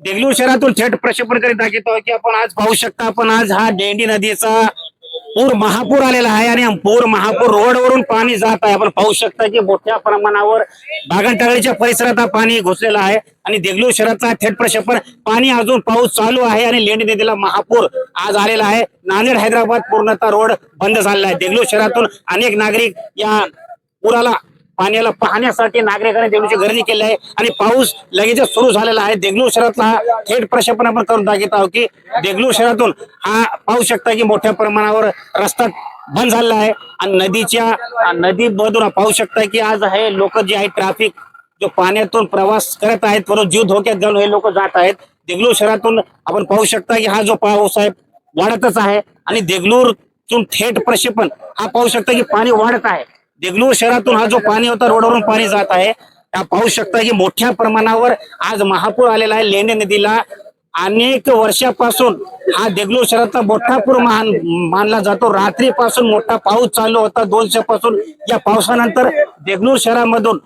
देगलूर शहरातून थेट प्रक्षेपण करीत दाखवतो की आपण आज पाहू शकता आपण आज हा डेंडी नदीचा पूर महापूर आलेला आहे आणि पूर महापूर रोडवरून पाणी जात आहे. आपण पाहू शकता की मोठ्या प्रमाणावर बागनटाळीच्या परिसरात हा पाणी घुसलेला आहे आणि देगलूर शहराचा थेट प्रक्षेपण पाणी अजून पाऊस चालू आहे आणि लेंडी नदीला महापूर आज आलेला आहे. नांदेड हैदराबाद पूर्णतः रोड बंद झालेला आहे. देगलूर शहरातून अनेक नागरिक या पुराला पाण्याला पाहण्यासाठी नागरिकांनी देगलूरची गर्दी केली आहे. आणि पाऊस लगेचच सुरू झालेला आहे. देगलूर शहरातला थेट प्रक्षेपण आपण करून दाखवत आहोत की देगलूर शहरातून हा पाहू शकता की मोठ्या प्रमाणावर रस्ता बंद झालेला आहे. आणि नदीच्या नदीमधून पाहू शकता की आज हे लोक जे आहे ट्रॅफिक जो पाण्यातून प्रवास करत आहेत परत जीव धोक्यात घालून हे लोक जात आहेत. देगलूर शहरातून आपण पाहू शकता की हा जो पाऊस आहे वाढतच आहे. आणि देगलूरतून थेट प्रक्षेपण हा पाहू शकता की पाणी वाढत आहे. देगलूर शहरातून हा जो पाणी होता रोडवरून पाणी जात आहे त्या पाहू शकता की मोठ्या प्रमाणावर आज महापूर आलेला आहे लेणे नदीला. अनेक वर्षापासून हा देगलूर शहरातला मोठा पूर मान मानला जातो. रात्रीपासून मोठा पाऊस चालू होता दोनशे पासून या पावसानंतर देगलूर शहरामधून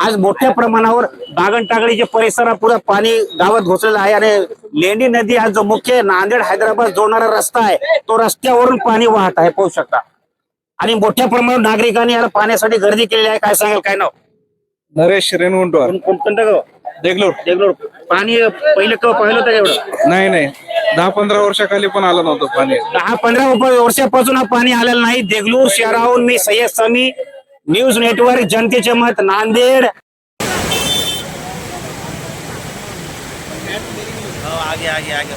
आज मोठ्या प्रमाणावर बागणटागडीच्या परिसरात पुढे पाणी गावात घुसलेलं आहे आणि लेंडी नदी हा जो मुख्य नांदेड हैदराबाद जोडणारा रस्ता आहे तो रस्त्यावरून पाणी वाहत आहे. पाहू शकता. आणि मोठ्या प्रमाणावर नागरिकांनी याला पाहण्यासाठी गर्दी केलेली आहे. काय सांगाल काय नाव? नरेश रेणवंटवार कोण- कोणतं गाव? देगलोर. देगलूर. पाणी पहिलं केव्हा पाहिलं होतं का एवढं? नाही नाही. दहा पंधरा वर्षाखाली पण आलं नव्हतं पाणी. दहा पंधरा वर्षापासून हा पाणी आलेलं नाही. देगलूर शहराहून मी सय्यद समी न्यूज नेटवर्क जनतेचे मत नांदेड. आगे आगे आगे.